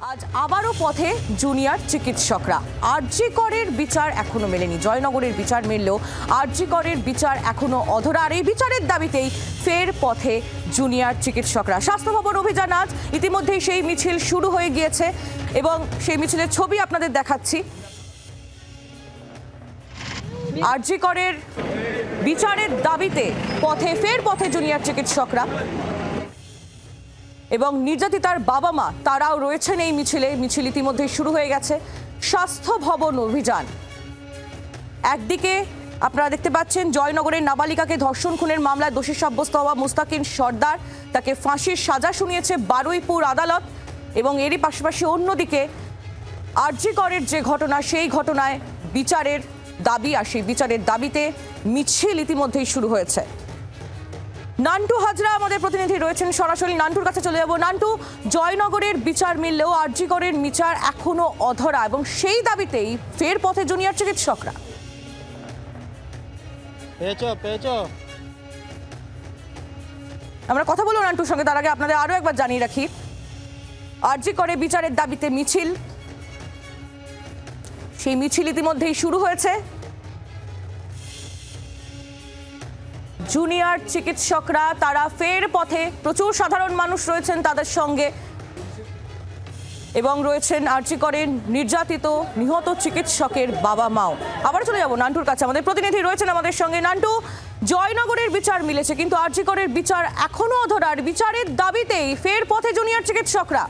আজ আবারও পথে জুনিয়র চিকিৎসকরা। আরজি করের বিচার এখনও মেলেনি। জয়নগরের বিচার মিললেও আরজি করের বিচার এখনও অধরা। আর এই বিচারের দাবিতেই ফের পথে জুনিয়র চিকিৎসকরা। স্বাস্থ্য ভবন অভিযান আজ ইতিমধ্যেই সেই মিছিল শুরু হয়ে গিয়েছে এবং সেই মিছিলের ছবি আপনাদের দেখাচ্ছি। আরজি করের বিচারের দাবিতে পথে, ফের পথে জুনিয়র চিকিৎসকরা। এবং নির্যাতিতার বাবা মা তারাও রয়েছেন এই মিছিলে। মিছিল ইতিমধ্যে শুরু হয়ে গেছে। স্বাস্থ্য ভবন অভিযান। একদিকে আপনারা দেখতে পাচ্ছেন, জয়নগরের নাবালিকাকে ধর্ষণ, খুনের মামলায় দোষী সাব্যস্ত হওয়া মুস্তাকিন সর্দার। তাকে ফাঁসির সাজা শুনিয়েছে বারুইপুর আদালত এবং এরই পাশাপাশি অন্যদিকে আরজিকরের যে ঘটনা, সেই ঘটনায় বিচারের দাবি, আর সেই বিচারের দাবিতে মিছিল ইতিমধ্যেই শুরু হয়েছে। নান্টু হাজরা আমাদের প্রতিনিধি রয়েছেন সরাসরি। নান্টুর কাছে চলে যাব। নান্টু জয়নগরের বিচার মিললেও আরজিকরের বিচার এখনও অধরা এবং সেই দাবিতেই ফের পথে জুনিয়র চিকিৎসকরা। পেয়েছ পেয়েছ। আমরা কথা বলব নান্টুর সঙ্গে তার আগে আপনাদের আরও একবার জানিয়ে রাখি। আরজি করে বিচারের দাবিতে মিছিল। সেই মিছিল ইতিমধ্যেই শুরু হয়েছে। জুনিয়র চিকিৎসকরা, তারা ফের পথে প্রচুর সাধারণ মানুষ রয়েছেন তাদের সঙ্গে। এবং রয়েছেন আর্জি করেন নির্যাতিত, নিহত চিকিৎসকের বাবা মাও। আবার চলে যাব নান্টুর কাছে। আমাদের প্রতিনিধি রয়েছেন আমাদের সঙ্গে। নান্টু, জয়নগরের বিচার মিলেছে, কিন্তু আর্জি করের বিচার এখনও অধরার। বিচারের দাবিতেই ফের পথে জুনিয়র চিকিৎসকরা।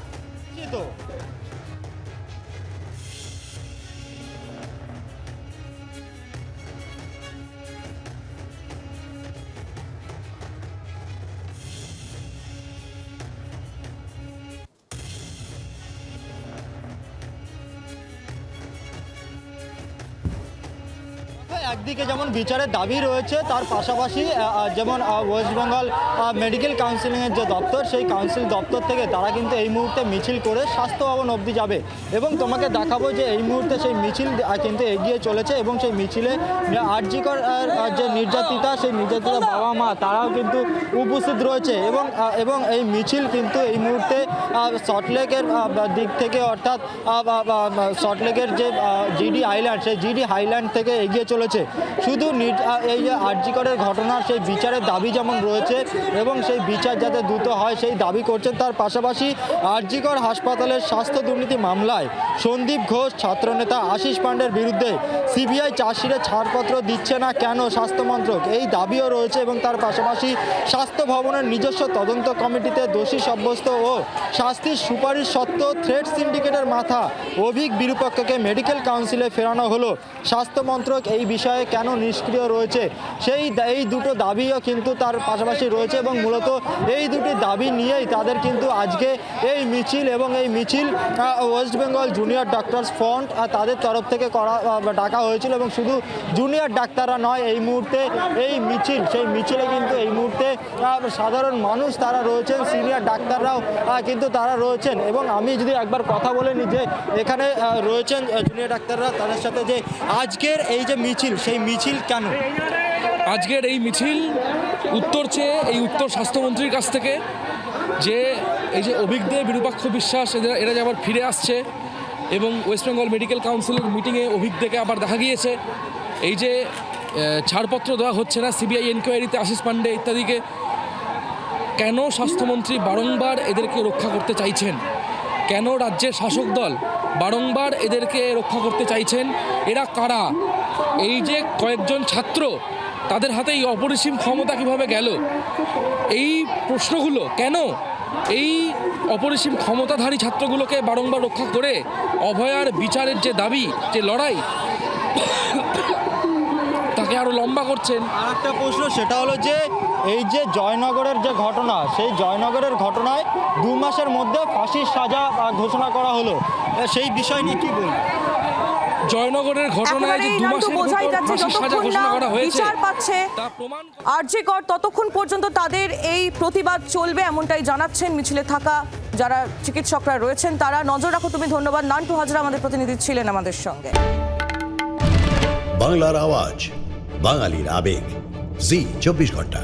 একদিকে যেমন বিচারের দাবি রয়েছে, তার পাশাপাশি যেমন ওয়েস্ট বেঙ্গল মেডিকেল কাউন্সিলিংয়ের যে দপ্তর, সেই কাউন্সিল দপ্তর থেকে তারা কিন্তু এই মুহূর্তে মিছিল করে স্বাস্থ্য ভবন অবধি যাবে। এবং তোমাকে দেখাবো যে এই মুহূর্তে সেই মিছিল কিন্তু এগিয়ে চলেছে এবং সেই মিছিলে আরজিকর যে নির্যাতিতা, সেই নির্যাতিতা বাবা মা তারাও কিন্তু উপস্থিত রয়েছে। এবং এবং এই মিছিল কিন্তু এই মুহূর্তে সল্টলেকের দিক থেকে অর্থাৎ সল্টলেকের যে জিডি আইল্যান্ড সেই জিডি হাইল্যান্ড থেকে এগিয়ে চলেছে। শুধু নির- এই যে আরজিকরের ঘটনার সেই বিচারের দাবি যেমন রয়েছে এবং সেই বিচার যাতে দ্রুত হয়, সেই দাবি করছেন। তার পাশাপাশি আরজিকর হাসপাতালের স্বাস্থ্য দুর্নীতি মামলায় সন্দীপ ঘোষ, ছাত্রনেতা আশিস পাণ্ডের বিরুদ্ধে সিবিআই চার্জশিটে ছাড়পত্র দিচ্ছে না কেন স্বাস্থ্যমন্ত্রক এই দাবিও রয়েছে এবং তার পাশাপাশি স্বাস্থ্য ভবনের নিজস্ব তদন্ত কমিটিতে দোষী সাব্যস্ত ও শাস্তির সুপারিশ সত্ত্বেও থ্রেড সিন্ডিকেটের মাথা অভিক বিরূপক্ষকে মেডিকেল কাউন্সিলে ফেরানো হলো। স্বাস্থ্যমন্ত্রক এই বিষয়ে কেন নিষ্ক্রিয় রয়েছে? সেই এই দুটো দাবিও কিন্তু তার পাশাপাশি রয়েছে এবং মূলত এই দুটি দাবি নিয়েই তাদের কিন্তু আজকে এই মিছিল এবং এই মিছিল West Bengal junior doctors front তাদের তরফ থেকে করা ডাকা হয়েছিল এবং শুধু জুনিয়র ডাক্তাররা নয়, এই মুহূর্তে এই মিছিল, সেই মিছিলে কিন্তু এই মুহূর্তে সাধারণ মানুষ তারা রয়েছেন, সিনিয়র ডাক্তাররাও কিন্তু তারা রয়েছেন এবং আমি যদি একবার কথা বলে নিই যে এখানে রয়েছেন জুনিয়র ডাক্তাররা, তাদের সাথে যে আজকের এই যে মিছিল সেই মিছিল কেন? আজকের এই মিছিল উত্তর চেয়ে এই উত্তর স্বাস্থ্যমন্ত্রীর কাছ থেকে যে এই যে অভিজ্ঞদের বিরূপাক্ষ বিশ্বাস, এদের, এরা যে আবার ফিরে আসছে এবং ওয়েস্ট বেঙ্গল মেডিকেল কাউন্সিলের মিটিংয়ে অভিজ্ঞকে আবার দেখা গিয়েছে। এই যে ছাড়পত্র দেওয়া হচ্ছে না সিবিআই এনকোয়ারিতে আশিস পান্ডে ইত্যাদিকে, কেন স্বাস্থ্যমন্ত্রী বারংবার এদেরকে রক্ষা করতে চাইছেন? কেন রাজ্যের শাসক দল বারংবার এদেরকে রক্ষা করতে চাইছেন? এরা কারা? এই যে কয়েকজন ছাত্র, তাদের হাতে এই অপরিসীম ক্ষমতা কীভাবে গেল? এই প্রশ্নগুলো কেন এই অপরিসীম ক্ষমতাধারী ছাত্রগুলোকে বারংবার রক্ষা করে অভয়ার বিচারের যে দাবি, যে লড়াই, তাকে আরও লম্বা করছেন? আর একটা প্রশ্ন, সেটা হলো যে এই যে জয়নগরের যে ঘটনা, সেই জয়নগরের ঘটনায় দু মাসের মধ্যে ফাঁসির সাজা ঘোষণা করা হলো। সেই বিষয় নিয়ে কী বলব জয়নগরের ঘটনায় যে দু মাসের বোঝাই যাচ্ছে যতক্ষণ না বিচার পাচ্ছে তা প্রমাণ কর। ততক্ষণ পর্যন্ত তাদের এই প্রতিবাদ চলবে এমনটাই জানাচ্ছেন মিছিলে থাকা যারা চিকিৎসকরা রয়েছেন তারা। নজর রাখো তুমি ধন্যবাদ। নান্টু হাজরা আমাদের প্রতিনিধি ছিলেন আমাদের সঙ্গে। বাংলার আওয়াজ বাঙালির আবেগ। জি চব্বিশ ঘণ্টা।